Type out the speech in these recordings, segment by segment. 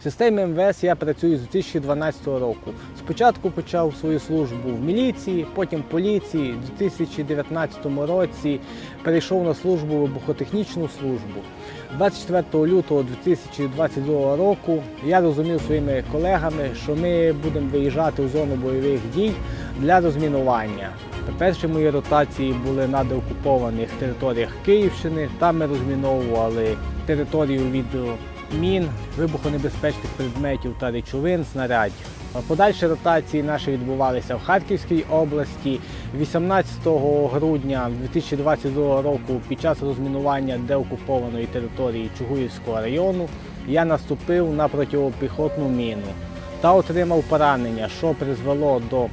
В системі МВС я працюю з 2012 року. Спочатку почав свою службу в міліції, потім в поліції. У 2019 році перейшов на службу вибухотехнічну службу. 24 лютого 2022 року я розумів своїми колегами, що ми будемо виїжджати у зону бойових дій для розмінування. Перші мої ротації були на деокупованих територіях Київщини. Там ми розміновували територію від мін, вибухонебезпечних предметів та речовин, снарядів. Подальші ротації наші відбувалися в Харківській області. 18 грудня 2022 року під час розмінування деокупованої території Чугуївського району я наступив на протипіхотну міну та отримав поранення, що призвело до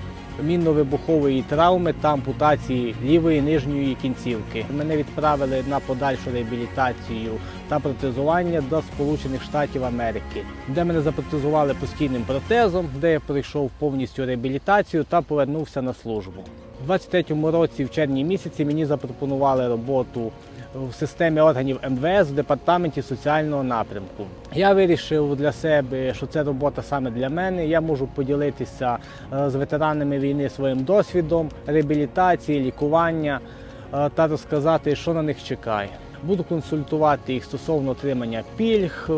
мінно-вибухової травми та ампутації лівої нижньої кінцівки. Мене відправили на подальшу реабілітацію та протезування до Сполучених Штатів Америки, де мене запротезували постійним протезом, де я пройшов повністю реабілітацію та повернувся на службу. У 23-му році, в червні місяці, мені запропонували роботу в системі органів МВС в департаменті соціального напрямку. Я вирішив для себе, що це робота саме для мене. Я можу поділитися е, з ветеранами війни своїм досвідом, реабілітації, лікування е, та розказати, що на них чекає. Буду консультувати їх стосовно отримання пільг,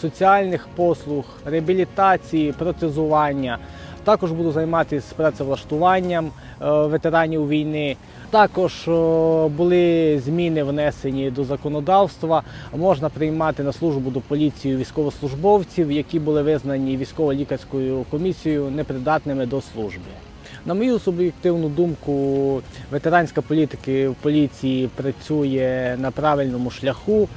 соціальних послуг, реабілітації, протезування. Також буду займатися працевлаштуванням е, ветеранів війни. Також е, були зміни внесені до законодавства. Можна приймати на службу до поліції військовослужбовців, які були визнані військово-лікарською комісією непридатними до служби. На мою суб'єктивну думку, ветеранська політика в поліції працює на правильному шляху.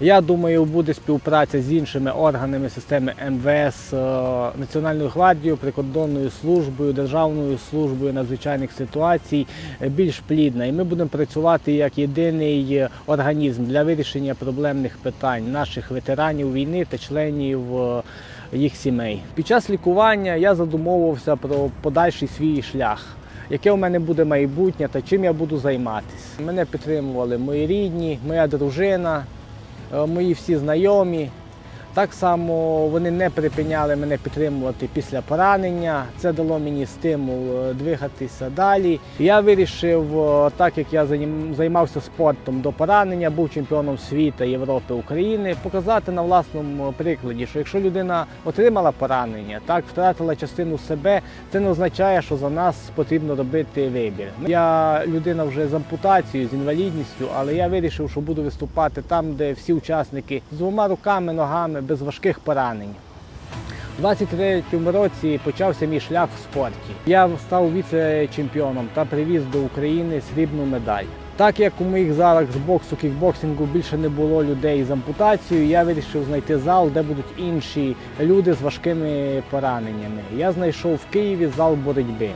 Я думаю, буде співпраця з іншими органами системи МВС, е, Національною гвардією, прикордонною службою, Державною службою надзвичайних ситуацій е, більш плідна. І ми будемо працювати як єдиний е, організм для вирішення проблемних питань наших ветеранів війни та членів їх сімей. Під час лікування я задумовувався про подальший свій шлях. Яке у мене буде майбутнє та чим я буду займатися? Мене підтримували мої рідні, моя дружина, е, мої всі знайомі. Так само вони не припиняли мене підтримувати після поранення. Це дало мені стимул е, двигатися далі. Я вирішив, е, так як я займався спортом до поранення, був чемпіоном світу, Європи, України, показати на власному прикладі, що якщо людина отримала поранення, так втратила частину себе, це не означає, що за нас потрібно робити вибір. Я людина вже з ампутацією, з інвалідністю, але я вирішив, що буду виступати там, де всі учасники з двома руками, ногами, без важких поранень. У 23-му році почався мій шлях в спорті. Я став віце-чемпіоном та привіз до України срібну медаль. Так як у моїх залах з боксу, кікбоксингу більше не було людей з ампутацією, я вирішив знайти зал, де будуть інші люди з важкими пораненнями. Я знайшов в Києві зал боротьби.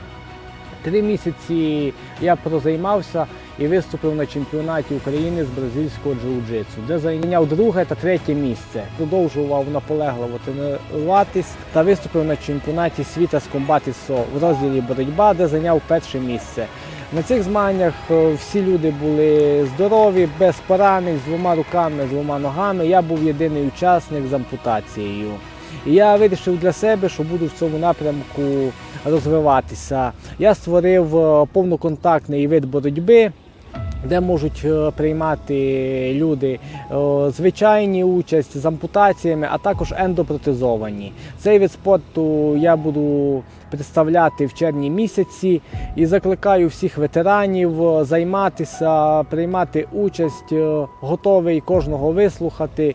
Три місяці я прозаймався і виступив на чемпіонаті України з бразильського джиу-джитсу, де зайняв друге та третє місце. Продовжував наполегливо тренуватись та виступив на чемпіонаті світа з комбатісо в розділі боротьба, де зайняв перше місце. На цих змаганнях е, всі люди були здорові, без поранень, з двома руками, з двома ногами. Я був єдиний учасник з ампутацією. І я вирішив для себе, що буду в цьому напрямку розвиватися. Я створив е, повноконтактний вид боротьби. Де можуть е, приймати люди е, звичайні участь з ампутаціями, а також ендопротезовані. Цей вид спорту я буду представляти в червні місяці і закликаю всіх ветеранів е, займатися, приймати участь, готовий кожного вислухати.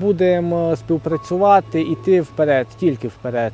Будемо співпрацювати, іти вперед, тільки вперед.